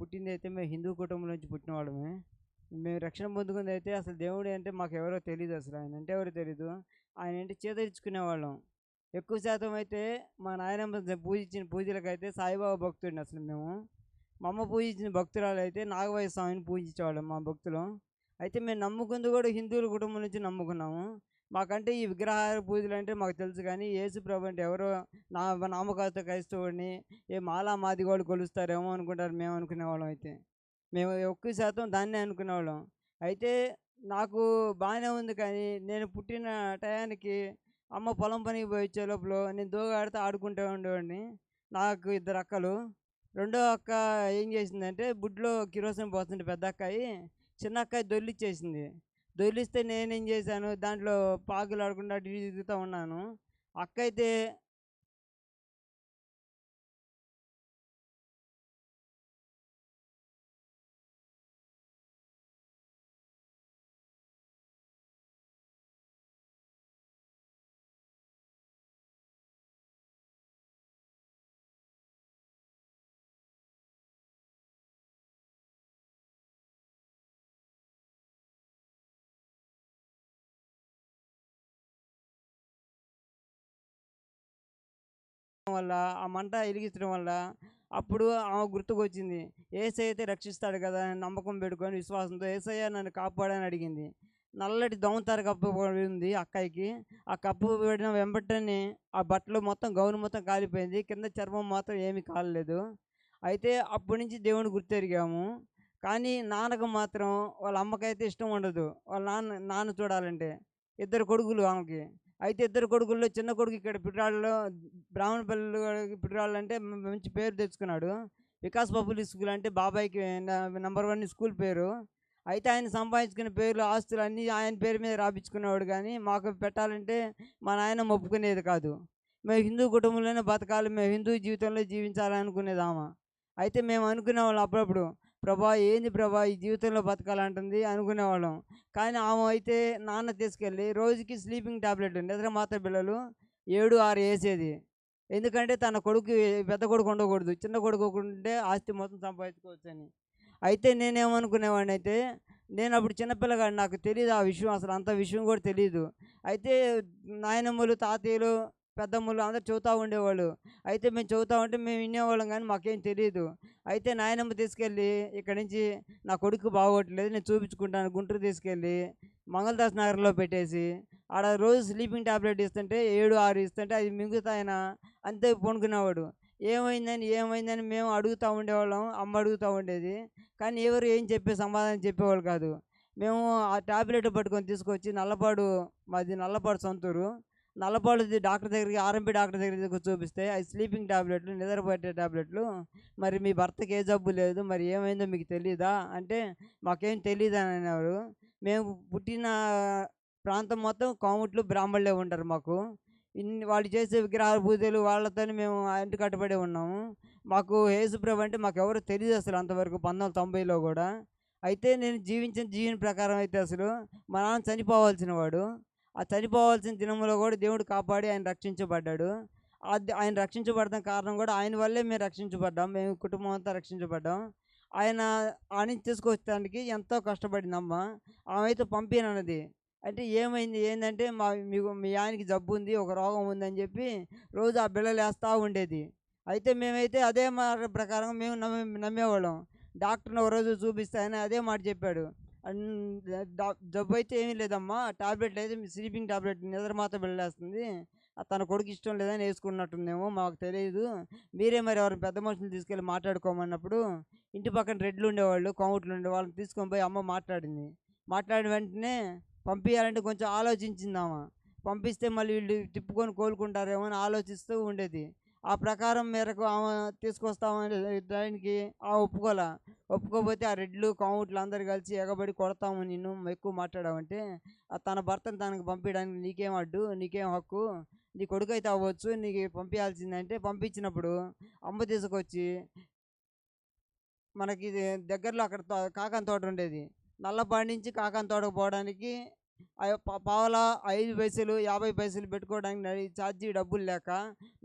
పుట్టింది అయితే మేము హిందూ కుటుంబం నుంచి పుట్టిన వాళ్ళమే మేము రక్షణ పొందుకుంది అయితే అసలు దేవుడు అంటే మాకు ఎవరో తెలియదు అసలు. ఆయన అంటే ఎవరో తెలియదు ఆయన అంటే చేతరించుకునేవాళ్ళం ఎక్కువ శాతం అయితే మా నాయనమ్మ పూజించిన పూజలకైతే సాయిబాబా భక్తుడిని అసలు మేము. మా అమ్మ పూజించిన భక్తురాలు అయితే నాగవయ్య స్వామిని పూజించేవాళ్ళం మా భక్తులు. అయితే మేము నమ్ముకుంది కూడా హిందువుల కుటుంబం నుంచి నమ్ముకున్నాము. మాకంటే ఈ విగ్రహాల పూజలు అంటే మాకు తెలుసు కానీ యేసు ప్రభు అంటే ఎవరో నా నామకాస్త క్రైస్తవుడిని ఏ మాలా మాది వాళ్ళు కొలుస్తారేమో అనుకుంటారు మేము అనుకునేవాళ్ళం అయితే. మేము ఎక్కువ శాతం దాన్నే అనుకునేవాళ్ళం అయితే నాకు బాగానే ఉంది కానీ నేను పుట్టిన టయానికి అమ్మ పొలం పనికి పోయి వచ్చే లోపల నేను దోగాడితే ఆడుకుంటూ ఉండేవాడిని. నాకు ఇద్దరు అక్కలు. రెండో అక్క ఏం చేసిందంటే బుడ్లో కిరోసిన్ పోతుంటే పెద్ద అక్కాయి చిన్న అక్కాయి దొల్లిచ్చేసింది. దొరిలిస్తే నేనేం చేశాను? దాంట్లో పాకులు ఆడకుండా అటు ఇటు తిరుగుతూ ఉన్నాను. అక్క అయితే వల్ల ఆ మంట వెలిగించడం వల్ల అప్పుడు ఆమె గుర్తుకొచ్చింది ఏసై అయితే రక్షిస్తాడు కదా అని నమ్మకం పెట్టుకొని విశ్వాసంతో ఏసయ్య నన్ను కాపాడని అడిగింది. నల్లటి దోమతార కప్పు ఉంది అక్కాయికి ఆ కప్పు పడిన వెంబటనే ఆ బట్టలు మొత్తం గౌను మొత్తం కాలిపోయింది. కింద చర్మం మాత్రం ఏమీ కాలలేదు. అయితే అప్పటి నుంచి దేవుని గుర్తెరిగాము. కానీ నాన్నకు మాత్రం వాళ్ళ అమ్మకైతే ఇష్టం ఉండదు. వాళ్ళ నాన్న నాన్న చూడాలంటే. ఇద్దరు కొడుకులు ఆమెకి. అయితే ఇద్దరు కొడుకుల్లో చిన్న కొడుకు ఇక్కడ పిట్రాళ్ళలో బ్రాహ్మణ పిల్లలు పిట్రాళ్ళు అంటే మంచి పేరు తెచ్చుకున్నాడు. వికాస్ పబ్లిక్ స్కూల్ అంటే బాబాయ్కి నెంబర్ వన్ స్కూల్ పేరు. అయితే ఆయన సంపాదించుకున్న పేర్లు ఆస్తులు అన్నీ ఆయన పేరు మీద రాపించుకునేవాడు కానీ మాకు పెట్టాలంటే మా నాయన ఒప్పుకునేది కాదు. మేము హిందూ కుటుంబంలోనే బతకాలి మేము హిందూ జీవితంలో జీవించాలని అయితే మేము అనుకునే వాళ్ళు అప్పుడప్పుడు ప్రభా ఏంది ప్రభా ఈ జీవితంలో బతకాలంటుంది అనుకునేవాళ్ళం. కానీ ఆమె అయితే నాన్న తీసుకెళ్ళి రోజుకి స్లీపింగ్ టాబ్లెట్ నిద్ర మాత్ర పిల్లలు ఏడు ఆరు వేసేది. ఎందుకంటే తన కొడుకు పెద్ద కొడుకు ఉండకూడదు. చిన్న కొడుకు ఉంటే ఆస్తి మొత్తం సంపాదించుకోవచ్చు అని అయితే నేనేమనుకునేవాడిని అయితే నేను అప్పుడు చిన్నపిల్లగాడు నాకు తెలియదు ఆ విషయం. అసలు అంత విషయం కూడా తెలియదు అయితే నాయనమ్మలు తాతయ్యలు పెద్దమ్మలు అందరు చూతూ ఉండేవాళ్ళు. అయితే మేము చెబుతూ ఉంటే మేము వినేవాళ్ళం కానీ మాకేం తెలియదు అయితే నాయనమ్మ తీసుకెళ్ళి ఇక్కడి నుంచి నా కొడుకు బాగోట్లేదు నేను చూపించుకుంటాను గుంటూరు తీసుకెళ్ళి మంగళదాస్ నగర్లో పెట్టేసి ఆడ రోజు స్లీపింగ్ టాబ్లెట్ ఇస్తుంటే ఏడు ఆరు ఇస్తుంటే అది మిగుతాయన అంతే పొనుకునేవాడు ఏమైందని ఏమైందని మేము అడుగుతూ ఉండేవాళ్ళం అమ్మ అడుగుతూ ఉండేది. కానీ ఎవరు ఏం చెప్పే సమాధానం చెప్పేవాళ్ళు కాదు. మేము ఆ ట్యాబ్లెట్ పట్టుకొని తీసుకొచ్చి నల్లపాడు మాది నల్లపాడు సొంతూరు. నల్లపాడు డాక్టర్ దగ్గరికి ఆర్ఎంపీ డాక్టర్ దగ్గరికి చూపిస్తే అది స్లీపింగ్ టాబ్లెట్లు నిద్రపట్టే టాబ్లెట్లు మరి మీ భర్తకి ఏ జబ్బు లేదు మరి ఏమైందో మీకు తెలియదా అంటే మాకేం తెలియదు అని అనేవారు మేము పుట్టిన ప్రాంతం మొత్తం కాముట్లు బ్రాహ్మణులే ఉంటారు మాకు. ఇన్ని వాళ్ళు చేసే విగ్రహాల పూజలు వాళ్ళతోనే మేము ఇంటి కట్టుబడి ఉన్నాము. మాకు యేసుప్రభు అంటే మాకు ఎవరు తెలియదు అసలు అంతవరకు పంతొమ్మిది తొంభైలో కూడా. అయితే నేను జీవించిన జీవన ప్రకారం అయితే అసలు మా నాన్న చనిపోవాల్సిన వాడు. ఆ చనిపోవాల్సిన దినంలో కూడా దేవుడు కాపాడి ఆయన రక్షించబడ్డాడు. ఆయన రక్షించబడడం కారణం కూడా ఆయన వల్లే మేము రక్షించబడ్డాం. మేము కుటుంబం అంతా రక్షించబడ్డాం. ఆయన ఆయన తీసుకొచ్చడానికి ఎంతో కష్టపడిందమ్మ ఆమె అయితే పంపినన్నది. అంటే ఏమైంది? ఏంటంటే మా మీకు మీ ఆయనకి జబ్బు ఉంది ఒక రోగం ఉందని చెప్పి రోజు ఆ బిళ్ళలు వేస్తూ ఉండేది. అయితే మేమైతే అదే మాట ప్రకారం మేము నమ్మే నమ్మేవాళ్ళం. డాక్టర్ని ఒక రోజు చూపిస్తే ఆయన అదే మాట చెప్పాడు. జబ్బు అయితే ఏమీ లేదమ్మా. టాబ్లెట్ అయితే స్లీపింగ్ టాబ్లెట్ నిద్ర మాత్రం వెళ్ళేస్తుంది. తన కొడుకు ఇష్టం లేదని వేసుకున్నట్టుందేమో మాకు తెలియదు. మీరే మరి ఎవరు పెద్ద మనుషులు తీసుకెళ్ళి మాట్లాడుకోమన్నప్పుడు ఇంటి పక్కన రెడ్లు ఉండేవాళ్ళు కోమట్లు ఉండే వాళ్ళని తీసుకొని పోయి అమ్మ మాట్లాడింది. మాట్లాడిన వెంటనే పంపించాలంటే కొంచెం ఆలోచించిందామా పంపిస్తే మళ్ళీ వీళ్ళు తిప్పుకొని కోలుకుంటారేమో అని ఆలోచిస్తూ ఉండేది. ఆ ప్రకారం మేరకు ఆమె తీసుకొస్తామని దానికి ఆ ఒప్పుకోలే. ఒప్పుకోకపోతే ఆ రెడ్లు కోమట్లు అందరు కలిసి ఎగబడి కొడతాము నిన్ను ఎక్కువ మాట్లాడామంటే తన భర్తను తనకు పంపించడానికి నీకేం అడ్డు నీకేం హక్కు? నీ కొడుకు అయితే అవ్వచ్చు నీకు పంపించాల్సిందంటే పంపించినప్పుడు అమ్మ తీసుకొచ్చి మనకి ఇది దగ్గరలో అక్కడ తో- తోట ఉండేది. నల్లపాడి నుంచి కాకం తోటకు పోవడానికి పావలా ఐదు పైసలు యాభై పైసలు పెట్టుకోవడానికి నడి ఛార్జీ డబ్బులు లేక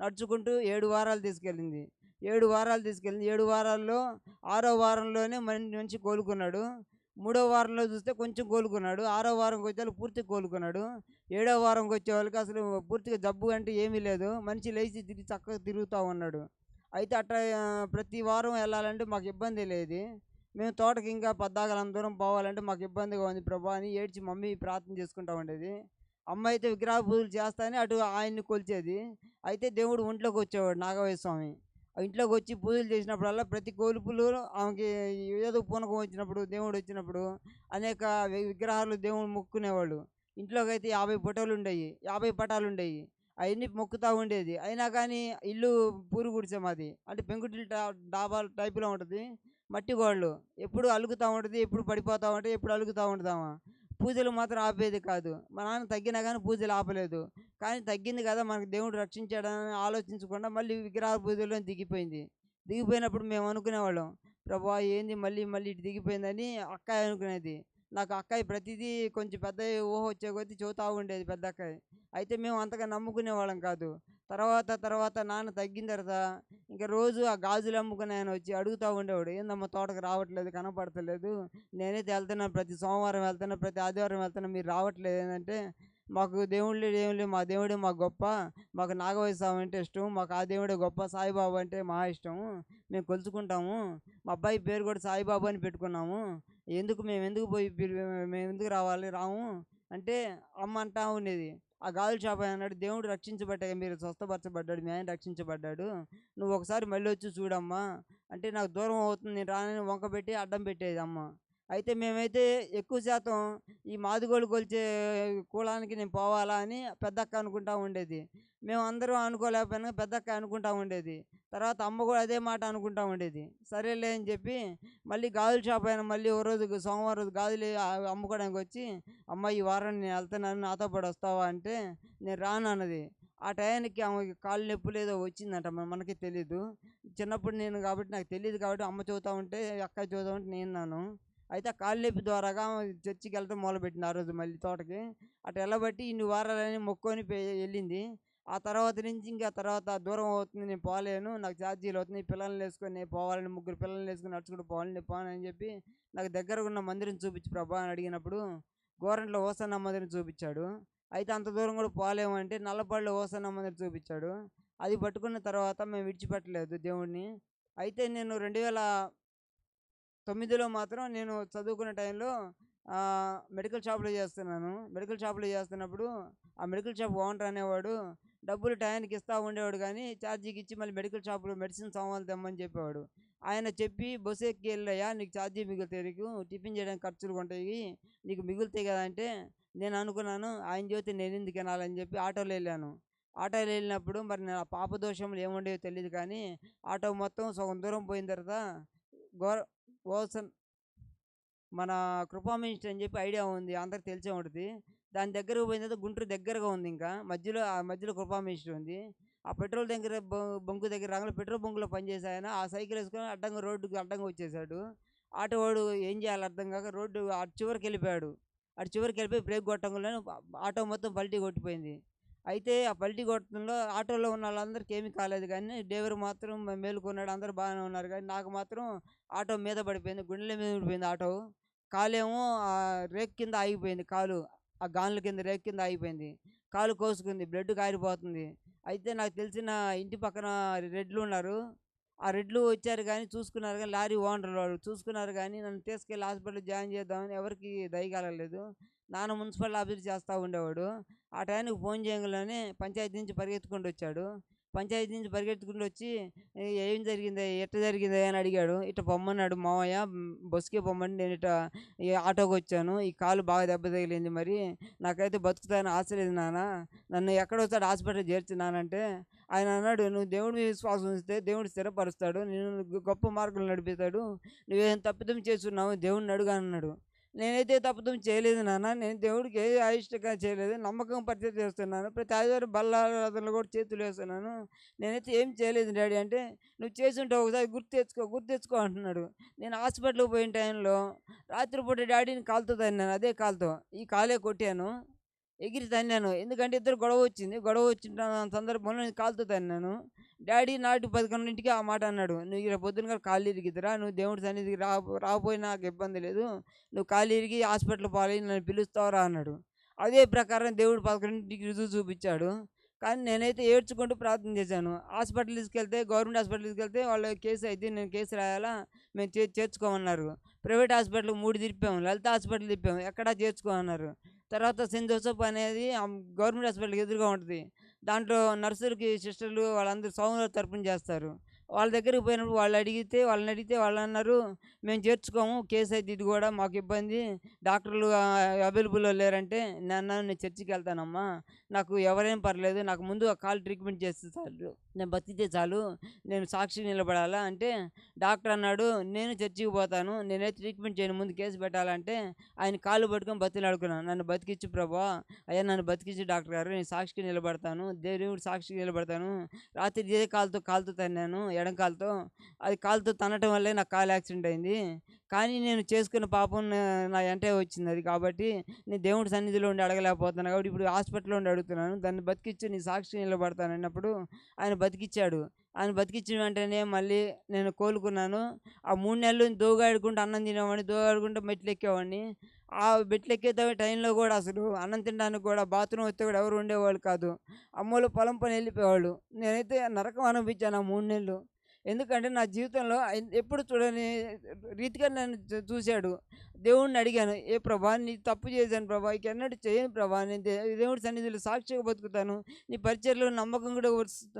నడుచుకుంటూ ఏడు వారాలు తీసుకెళ్ళింది. ఏడు వారాలు తీసుకెళ్ళింది. ఏడు వారాల్లో ఆరో వారంలోనే మంచి కోలుకున్నాడు. మూడో వారంలో చూస్తే కొంచెం కోలుకున్నాడు. ఆరో వారంకి వచ్చే పూర్తిగా కోలుకున్నాడు. ఏడో వారంకి వచ్చే వాళ్ళకి అసలు పూర్తిగా జబ్బు అంటే ఏమీ లేదు. మనిషి లేచి తిరిగి చక్కగా తిరుగుతూ ఉన్నాడు. అయితే అట్లా ప్రతి వారం వెళ్ళాలంటే మాకు ఇబ్బంది లేదు. మేము తోటకి ఇంకా పద్దాగలం దూరం పోవాలంటే మాకు ఇబ్బందిగా ఉంది ప్రభా అని ఏడ్చి మమ్మీ ప్రార్థన చేసుకుంటా ఉండేది అమ్మ అయితే విగ్రహ పూజలు చేస్తానే అటు ఆయన్ని కొలిచేది. అయితే దేవుడు ఒంట్లోకి వచ్చేవాడు నాగవయ్య స్వామి. ఇంట్లోకి వచ్చి పూజలు చేసినప్పుడల్లా ప్రతి కోలుపులు ఆమెకి ఏదో పూనకం వచ్చినప్పుడు దేవుడు వచ్చినప్పుడు అనేక విగ్రహాలు దేవుడు మొక్కునేవాళ్ళు ఇంట్లోకి అయితే యాభై పొటాలు ఉండేవి యాభై పటాలు ఉండేవి అవన్నీ మొక్కుతూ ఉండేది. అయినా కానీ ఇల్లు పూరు గుడిసే మాది. అంటే పెంకుటిల్ డాబా టైపులో ఉంటుంది. మట్టి గోళ్ళు ఎప్పుడు అలుగుతూ ఉంటుంది ఎప్పుడు పడిపోతూ ఉంటుంది ఎప్పుడు అలుగుతూ ఉంటుందామా? పూజలు మాత్రం ఆపేది కాదు. మా నాన్న తగ్గినా కానీ పూజలు ఆపలేదు. కానీ తగ్గింది కదా మనకు దేవుడు రక్షించాడని ఆలోచించకుండా మళ్ళీ విగ్రహ పూజల్లో దిగిపోయింది. దిగిపోయినప్పుడు మేము అనుకునేవాళ్ళం ప్రభా ఏంది మళ్ళీ మళ్ళీ ఇటు దిగిపోయిందని? అక్కాయి అనుకునేది. నాకు అక్కాయి ప్రతిదీ కొంచెం పెద్ద ఊహ వచ్చే కొద్దీ చూతూ ఉండేది పెద్ద అక్కాయి. అయితే మేము అంతగా నమ్ముకునే వాళ్ళం కాదు. తర్వాత తర్వాత నాన్న తగ్గిన తర్వాత ఇంకా రోజు ఆ గాజులు అమ్ముకుని ఆయన వచ్చి అడుగుతూ ఉండేవాడు ఏందమ్మా తోటకు రావట్లేదు కనపడతలేదు. నేనైతే వెళ్తున్నాను ప్రతి సోమవారం వెళ్తున్నా ప్రతి ఆదివారం వెళ్తున్నా మీరు రావట్లేదు. ఏంటంటే మాకు దేవుళ్ళు దేవుళ్ళు మా దేవుడే మాకు గొప్ప. మాకు నాగవయ్య స్వామి అంటే ఇష్టం. మాకు ఆ దేవుడే గొప్ప. సాయిబాబా అంటే మా ఇష్టం. మేము కొలుచుకుంటాము. మా అబ్బాయి పేరు కూడా సాయిబాబా అని పెట్టుకున్నాము. ఎందుకు మేము ఎందుకు పోయి మేము ఎందుకు రావాలి? రాము. అంటే అమ్మ అంటా ఉండేది. ఆ గాలి చేప అన్నాడు దేవుడు రక్షించబడ్డాక మీరు స్వస్థపరచబడ్డాడు మీ ఆయన రక్షించబడ్డాడు. నువ్వు ఒకసారి మళ్ళీ వచ్చి చూడమ్మా. అంటే నాకు దూరం అవుతుంది నేను రానని వంక పెట్టి అడ్డం పెట్టేది అమ్మ. అయితే మేమైతే ఎక్కువ శాతం ఈ మాదిగోళ్ళు కొలిచే కులానికి నేను పోవాలా అని పెద్దక్క అనుకుంటా ఉండేది. మేము అందరూ అనుకోలేకపోయినా పెద్దక్క అనుకుంటా ఉండేది. తర్వాత అమ్మ కూడా అదే మాట అనుకుంటా ఉండేది. సరేలే అని చెప్పి మళ్ళీ గాజుల షాప్ అయినా మళ్ళీ ఓ రోజు సోమవారం రోజు గాజులు అమ్ముకోవడానికి వచ్చి అమ్మ ఈ వారం నేను వెళ్తున్నాను నాతో పాటు వస్తావా? అంటే నేను రాను అన్నది. ఆ టయానికి ఆమెకి కాళ్ళు నొప్పులు ఏదో వచ్చిందంట మన- మనకి తెలీదు. చిన్నప్పుడు నేను కాబట్టి నాకు తెలియదు కాబట్టి అమ్మ చూతా ఉంటే అక్క చూస్తూ ఉంటే నేను నాను అయితే ఆ కాళ్ళు ద్వారాగా చర్చికి వెళ్ళడం మొదలుపెట్టింది ఆ రోజు మళ్ళీ తోటకి. అటు వెళ్ళబట్టి ఇన్ని వారాలని మొక్కొని వెళ్ళింది. ఆ తర్వాత నుంచి ఇంకా తర్వాత దూరం అవుతుంది నేను పోలేను. నాకు ఛార్జీలు అవుతున్నాయి పిల్లల్ని వేసుకొని పోవాలని ముగ్గురు పిల్లల్ని వేసుకొని నడుచుకుంటూ పోవాలని పోను అని చెప్పి నాకు దగ్గర ఉన్న మందిరం చూపించి ప్రభా అని అడిగినప్పుడు గోరంట్లో ఓసన్న మందిరం చూపించాడు. అయితే అంత దూరం కూడా పోలేము అంటే నల్లపళ్ళు ఓసన్న మందిరం చూపించాడు. అది పట్టుకున్న తర్వాత మేము విడిచిపెట్టలేదు దేవుడిని అయితే నేను రెండు వేల తొమ్మిదిలో మాత్రం నేను చదువుకునే టైంలో మెడికల్ షాప్లో చేస్తున్నాను. మెడికల్ షాప్లో చేస్తున్నప్పుడు ఆ మెడికల్ షాప్ ఓనర్ అనేవాడు డబ్బులు టయానికి ఇస్తూ ఉండేవాడు కానీ ఛార్జీకి ఇచ్చి మళ్ళీ మెడికల్ షాప్లో మెడిసిన్ సామాన్లు తెమ్మని చెప్పేవాడు. ఆయన చెప్పి బస్సు ఎక్కి వెళ్ళయ్యా నీకు ఛార్జీ మిగులుతాయి నీకు టిఫిన్ చేయడానికి ఖర్చులు ఉంటాయి నీకు మిగులుతాయి కదా అంటే నేను అనుకున్నాను ఆయన జ్యోతి నేను ఎందుకు వినాలని చెప్పి ఆటోలో వెళ్ళాను. ఆటోలో వెళ్ళినప్పుడు మరి నా పాప దోషములు ఏముండేవో తెలియదు కానీ ఆటో మొత్తం సగం దూరం పోయిన తర్వాత గోర ఓసన్ మన కృపా మినిస్టర్ అని చెప్పి ఐడియా ఉంది. అందరికి తెలిసే ఉంటుంది. దాని దగ్గరకు పోయిన తర్వాత గుంటూరు దగ్గరగా ఉంది ఇంకా. మధ్యలో ఆ మధ్యలో కృపా మినిస్టర్ ఉంది. ఆ పెట్రోల్ దగ్గర బొ- బొంకు దగ్గర రాగానే పెట్రోల్ బొంకులో పనిచేసాయన ఆ సైకిల్ వేసుకొని అడ్డంగా రోడ్డుకి అడ్డంగా వచ్చేసాడు. ఆటో వాడు ఏం చేయాలి అర్థం కాక రోడ్డు అటు చివరికి వెళ్ళిపోయాడు. అటు చివరికి వెళ్ళిపోయి బ్రేక్ కొట్టంగానే ఆటో మొత్తం పల్టీ కొట్టిపోయింది. అయితే ఆ పల్టీ కొట్టడంలో ఆటోలో ఉన్న వాళ్ళందరికీ ఏమీ కాలేదు కానీ డ్రైవర్ మాత్రం మేలుకున్నాడు. అందరూ బాగానే ఉన్నారు కానీ నాకు మాత్రం ఆటో మీద పడిపోయింది. గుండెల మీద పడిపోయింది ఆటో. కాలేమో ఆ రేక్ కింద ఆగిపోయింది కాలు. ఆ గాన్ల కింద రేక్ కింద ఆగిపోయింది. కాలు కోసుకుంది. బ్లడ్ కారిపోతుంది. అయితే నాకు తెలిసిన ఇంటి పక్కన రెడ్లు ఉన్నారు. ఆ రెడ్లు వచ్చారు కానీ చూసుకున్నారు కానీ లారీ ఓనర్ వాళ్ళు చూసుకున్నారు కానీ నన్ను తీసుకెళ్ళి హాస్పిటల్ జాయిన్ చేద్దామని ఎవరికి దయగలలేదు నాన్న మున్సిపల్ ఆఫీస్ చేస్తూ ఉండేవాడు. ఆ టైంకి ఫోన్ చేయగానే పంచాయతీ నుంచి పరిగెత్తుకుంటూ వచ్చాడు. పంచాయతీ నుంచి పరిగెత్తుకుంటూ వచ్చి ఏం జరిగింది? ఎట్ట జరిగింది? అని అడిగాడు. ఇట్ట పొమ్మన్నాడు మావయ్య. మ్, బస్సుకే పొమ్మని నేను ఇట్ట ఈ ఆటోకి వచ్చాను. ఈ కాలు బాగా దెబ్బ తగిలింది మరి. నాకైతే బతుకుతాను ఆశ లేదు నాన్న. నన్ను ఎక్కడొస్తాడు హాస్పిటల్ చేర్చున్నానంటే ఆయన అన్నాడు నువ్వు దేవుడి మీద విశ్వాసం ఉంచితే దేవుడు స్థిరపరుస్తాడు. నేను గొప్ప మార్గంలో నడిపిస్తాడు. నువ్వేం తప్పిదం చేస్తున్నావు దేవుడిని అడుగు అన్నాడు. నేనైతే తప్పుదం చేయలేదు నాన్న. నేను దేవుడికి ఏ అయిష్టంగా చేయలేదు. నమ్మకం పరిచయం చేస్తున్నాను. ప్రతి ఆదివారం బల్లారాధనలు కూడా చేతులు వేస్తున్నాను. నేనైతే ఏం చేయలేదు డాడీ అంటే నువ్వు చేసి ఒకసారి గుర్తు తెచ్చుకో గుర్తు తెచ్చుకో అంటున్నాడు. నేను హాస్పిటల్కి పోయిన టైంలో రాత్రిపూట డాడీని కాలుతో తన్నాను. అదే కాలుతో. ఈ కాలే కొట్టాను. ఎగిరి తన్నాను. ఎందుకంటే ఇద్దరు గొడవ వచ్చింది. గొడవ వచ్చిన సందర్భంలో నేను కాలుతో తన్నాను. డాడీ నాటి పదకొండింటికి ఆ మాట అన్నాడు. నువ్వు ఇక్కడ పొద్దున కాళ్ళు ఇరిగిద్దిరా. నువ్వు దేవుడి సన్నిధికి రా రాకపోయినా నాకు ఇబ్బంది లేదు. నువ్వు కాళ్ళు ఇరిగి హాస్పిటల్ పాలై నన్ను పిలుస్తావురా అన్నాడు. అదే ప్రకారం దేవుడు పదకొండింటికి రుజువు చూపించాడు. కానీ నేనైతే ఏడ్చుకుంటూ ప్రార్థన చేశాను. హాస్పిటల్ తీసుకెళ్తే గవర్నమెంట్ హాస్పిటల్ తీసుకెళ్తే వాళ్ళు కేసు అయితే నేను కేసు రాయాలా? మేము చే చేర్చుకోమన్నారు. ప్రైవేట్ హాస్పిటల్ మూడు తిప్పాము. లలిత హాస్పిటల్ తిప్పాము. ఎక్కడా చేర్చుకోమన్నారు. తర్వాత సెయింట్ జోసెఫ్ అనేది గవర్నమెంట్ హాస్పిటల్కి ఎదురుగా ఉంటుంది. దాంట్లో నర్సులకి సిస్టర్లు వాళ్ళందరూ సౌండ్ తరపున చేస్తారు. వాళ్ళ దగ్గరికి పోయినప్పుడు వాళ్ళు అడిగితే వాళ్ళని అడిగితే వాళ్ళు అన్నారు మేము చేర్చుకోము కేసు అయితే ఇది కూడా మాకు ఇబ్బంది డాక్టర్లు అవైలబుల్లో లేరంటే నేను నేను చర్చికి వెళ్తానమ్మా నాకు ఎవరేం పర్లేదు నాకు ముందు ఆ కాల్ ట్రీట్మెంట్ చేస్తే చాలు. నేను బతికితే చాలు నేను సాక్షి నిలబడాలా అంటే డాక్టర్ అన్నాడు నేను చర్చికి పోతాను నేనే ట్రీట్మెంట్ చేయను ముందు కేసు పెట్టాలంటే ఆయన కాళ్ళు పట్టుకొని బతిలాడుకున్నాను నన్ను బతికిచ్చు ప్రభా అయ్యా నన్ను బతికిచ్చు డాక్టర్ గారు నేను సాక్షికి నిలబడతాను దేవుడు సాక్షికి నిలబడతాను రాత్రి ఇదే కాలుతో కాలుతో తన్నాను ఎడం కాలుతో అది కాలుతో తనటం వల్లే నాకు కాలు యాక్సిడెంట్ అయింది కానీ నేను చేసుకున్న పాపం నా- వెంటే వచ్చింది అది కాబట్టి నేను దేవుడి సన్నిధిలో ఉండి అడగలేకపోతున్నాను కాబట్టి ఇప్పుడు హాస్పిటల్లో ఉండి అడుగుతున్నాను. దాన్ని బతికిచ్చి నీ సాక్షి నిలబడతాను అన్నప్పుడు ఆయన బతికిచ్చాడు. ఆయన బతికిచ్చిన వెంటనే మళ్ళీ నేను కోలుకున్నాను. ఆ మూడు నెలలు దోగాడుకుంటూ అన్నం తినేవాడిని దోగాడుకుంటూ మెట్లు ఎక్కేవాడిని. ఆ మెట్లు ఎక్కే టైంలో కూడా అసలు అన్నం తినడానికి కూడా బాత్రూమ్ వస్తే కూడా ఎవరు ఉండేవాళ్ళు కాదు. అమ్మోళ్ళు పొలం పని వెళ్ళిపోయేవాళ్ళు. నేనైతే నరకం అనిపించాను ఆ మూడు నెలలు. ఎందుకంటే నా జీవితంలో ఎప్పుడు చూడని రీతిగా నన్ను చూశాడు. దేవుణ్ణి అడిగాను ఏ ప్రభా నీ తప్పు చేశాను ప్రభా ఇక ఎన్నడూ చేయను ప్రభా నేను దేవుడి సన్నిధిలో సాక్షిగా బతుకుతాను నీ పరిచయలో నమ్మకం కూడా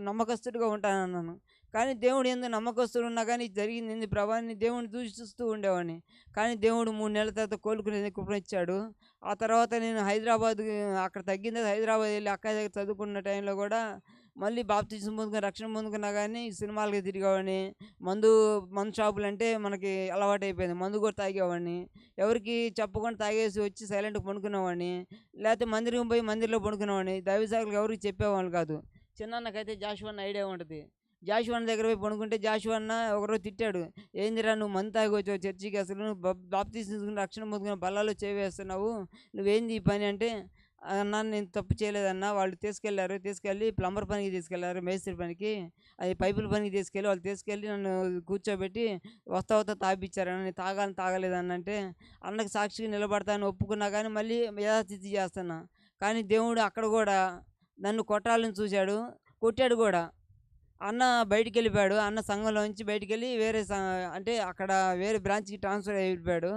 నమ్మకస్తుడిగా ఉంటాను అన్నాను. కానీ దేవుడు ఎందుకు నమ్మకస్తుడు ఉన్నా కానీ జరిగింది ఏంది ప్రభాని దేవుడిని దూషిస్తూ ఉండేవాడిని. కానీ దేవుడు మూడు నెలల తర్వాత కోలుకునేది కృపణ ఇచ్చాడు. ఆ తర్వాత నేను హైదరాబాద్ అక్కడ తగ్గింది హైదరాబాద్ వెళ్ళి అక్క దగ్గర చదువుకున్న టైంలో కూడా మళ్ళీ బాప్తిజం పొందుకుని రక్షణ పొందుకున్నా కానీ సినిమాలకి తిరిగేవాడిని. మందు మందు షాపులు అంటే మనకి అలవాటు అయిపోయింది మందు కూడా తాగేవాడిని. ఎవరికి చెప్పకుండా తాగేసి వచ్చి సైలెంట్గా పండుకునేవాడిని. లేకపోతే మందిరం పోయి మందిర్లో పండుకునేవాడిని. దైవశాఖలకు ఎవరికి చెప్పేవాళ్ళు కాదు. చిన్నకైతే జాషువన్న ఐడియా ఉంటుంది. జాషువన్న దగ్గర పోయి పడుకుంటే జాషువన్న ఒకరోజు తిట్టాడు. ఏందిరా నువ్వు మంది తాగి వచ్చావు చర్చికి అసలు? నువ్వు బాప్తీసం రక్షణ పొందుకుని బల్లాలో చేవేస్తున్నావు నువ్వేంది ఈ పని? అంటే అన్నా నేను తప్పు చేయలేదన్నా వాళ్ళు తీసుకెళ్ళారు తీసుకెళ్ళి ప్లంబర్ పనికి తీసుకెళ్ళారు మేస్త్రి పనికి. అది పైపుల పనికి తీసుకెళ్ళి వాళ్ళు తీసుకెళ్ళి నన్ను కూర్చోబెట్టి వస్తా వస్తా తాపిచ్చారన్న నేను తాగాలని తాగలేదన్న అంటే అన్నకి సాక్షిగా నిలబడతాను ఒప్పుకున్నా కానీ మళ్ళీ యథాస్థితి చేస్తున్నా. కానీ దేవుడు అక్కడ కూడా నన్ను కొట్టాలని చూశాడు కొట్టాడు కూడా. అన్న బయటికి వెళ్ళిపోయాడు అన్న సంఘంలోంచి బయటికి వెళ్ళి వేరే అంటే అక్కడ వేరే బ్రాంచ్కి ట్రాన్స్ఫర్ అయిపోయాడు.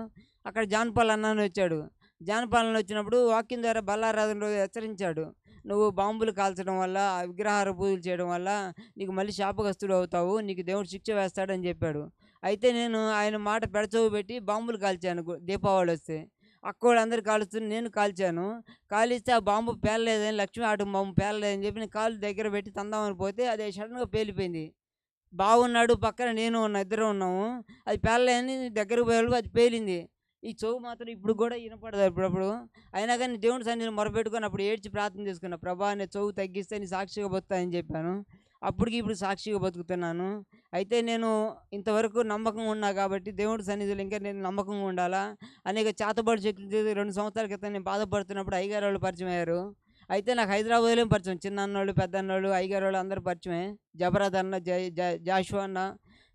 అక్కడ జాన్పాల్ అన్న వచ్చాడు. జానపాలన వచ్చినప్పుడు వాక్యం ద్వారా బల్లారాధన రోజు హెచ్చరించాడు. నువ్వు బాంబులు కాల్చడం వల్ల విగ్రహార పూజలు చేయడం వల్ల నీకు మళ్ళీ శాపగస్తుడు అవుతావు నీకు దేవుడు శిక్ష వేస్తాడని చెప్పాడు. అయితే నేను ఆయన మాట పెడచవు పెట్టి బాంబులు కాల్చాను దీపావళి వస్తే. అక్క కాలుస్తూ నేను కాల్చాను. కాలిస్తే ఆ బాంబు పేలలేదని లక్ష్మీ ఆటం బాంబు పేలలేదని చెప్పి నేను కాలు దగ్గర పెట్టి తందామని పోతే అది సడన్గా పేలిపోయింది. బాగున్నాడు పక్కన నేను ఉన్న ఇద్దరు ఉన్నాము. అది పేలలేని దగ్గరకు పోయాడు అది పేలింది. ఈ చెవు మాత్రం ఇప్పుడు కూడా వినపడదు అప్పుడప్పుడు. అయినా కానీ దేవుని సన్నిధిని మొరపెట్టుకొని అప్పుడు ఏడ్చి ప్రార్థన చేసుకున్నా ప్రభా నీ చెవు తగ్గిస్తే నీ సాక్షిగా బతుకుతాయని చెప్పాను. అప్పటికి ఇప్పుడు సాక్షిగా బతుకుతున్నాను. అయితే నేను ఇంతవరకు నమ్మకం ఉన్నా కాబట్టి దేవుడి సన్నిధిలో ఇంకా నేను నమ్మకంగా ఉండాలా? అనేక చేతబడి శక్తులు రెండు సంవత్సరాల క్రితం నేను బాధపడుతున్నప్పుడు అయ్యగారు వాళ్ళు పరిచయం అయ్యారు. అయితే నాకు హైదరాబాద్లో పరిచయం. చిన్న అన్నోళ్ళు పెద్ద అన్నోళ్ళు అయ్యగారు వాళ్ళు అందరూ పరిచయమే. జబరాద్ అన్న జై అన్న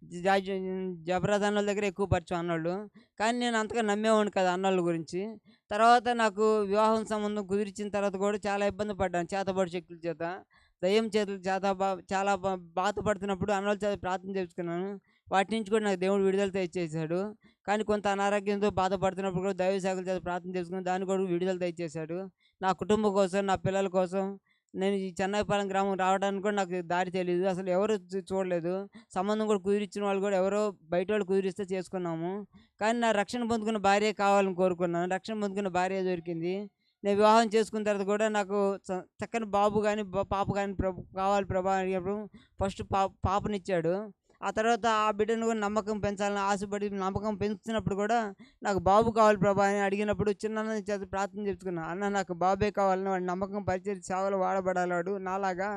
జా- అన్నోళ్ళ దగ్గర ఎక్కువ పరిచయం అన్నోళ్ళు. కానీ నేను అంతగా నమ్మేవాడిని కదా అన్నోళ్ళ గురించి. తర్వాత నాకు వివాహం సంబంధం కుదిరిచిన తర్వాత కూడా చాలా ఇబ్బంది పడ్డాను చేతబడి శక్తుల చేత. దయ్యం చేతులు చేత బా చాలా బా- బాధపడుతున్నప్పుడు అన్నోళ్ళ చేత ప్రార్థన చేసుకున్నాను. వాటి నుంచి కూడా నాకు దేవుడు విడుదల తెచ్చేసాడు. కానీ కొంత అనారోగ్యంతో బాధపడుతున్నప్పుడు కూడా దైవ శాఖల చేత ప్రార్థన చేసుకుని దాన్ని కూడా విడుదల తెచ్చేసాడు. నా కుటుంబం కోసం నా పిల్లల కోసం నేను ఈ చెన్నైపాలెం గ్రామం రావడానికి కూడా నాకు దారి తెలియదు అసలు ఎవరు చూడలేదు. సంబంధం కూడా కుదిరించిన వాళ్ళు కూడా ఎవరో బయట వాళ్ళు కుదిరిస్తే చేసుకున్నాము. కానీ నా రక్షణ పొందుకున్న భార్య కావాలని కోరుకున్నాను. రక్షణ పొందుకున్న భార్య దొరికింది. నేను వివాహం చేసుకున్న తర్వాత కూడా నాకు చ- చక్కని బాబు కానీ పాప కానీ ప్రభు కావాలి ప్రభా అడిగినప్పుడు ఫస్ట్ పా పాపనిచ్చాడు. ఆ తర్వాత ఆ బిడ్డను కూడా నమ్మకం పెంచాలని ఆశపడి నమ్మకం పెంచుతున్నప్పుడు కూడా నాకు బాబు కావాలి ప్రభా అని అడిగినప్పుడు చిన్న చేత ప్రార్థన చేసుకున్నా అన్న నాకు బాబే కావాలని వాడు నమ్మకం పరిచయం సేవలు వాడబడాలి వాడు. నాలాగా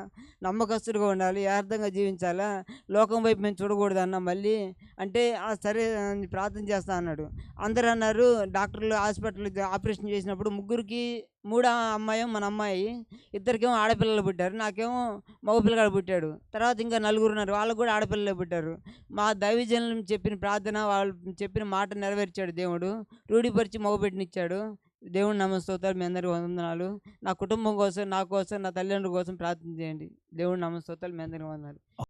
నమ్మకస్తుడిగా ఉండాలి యథార్థంగా జీవించాలా? లోకం వైపు మేము చూడకూడదు అన్న మళ్ళీ అంటే సరే అని ప్రార్థన చేస్తా అన్నాడు. అందరూ అన్నారు డాక్టర్లు హాస్పిటల్ ఆపరేషన్ చేసినప్పుడు ముగ్గురికి మూడో అమ్మాయి మన అమ్మాయి ఇద్దరికేమో ఆడపిల్లలు పుట్టారు నాకేమో మగ పిల్లగాడు పుట్టాడు. తర్వాత ఇంకా నలుగురు ఉన్నారు వాళ్ళకు కూడా ఆడపిల్లలు పుట్టారు. మా దైవజనులు చెప్పిన ప్రార్థన వాళ్ళు చెప్పిన మాట నెరవేర్చాడు దేవుడు. రూఢిపరిచి మగబెట్టినిచ్చాడు దేవుడు నమస్తోతాలు మీ అందరికీ వందనాలు. నా కుటుంబం కోసం నా కోసం నా తల్లిదండ్రుల కోసం ప్రార్థన చేయండి. దేవుడు నమస్తోతాలు మీ అందరికీ వందనాలు.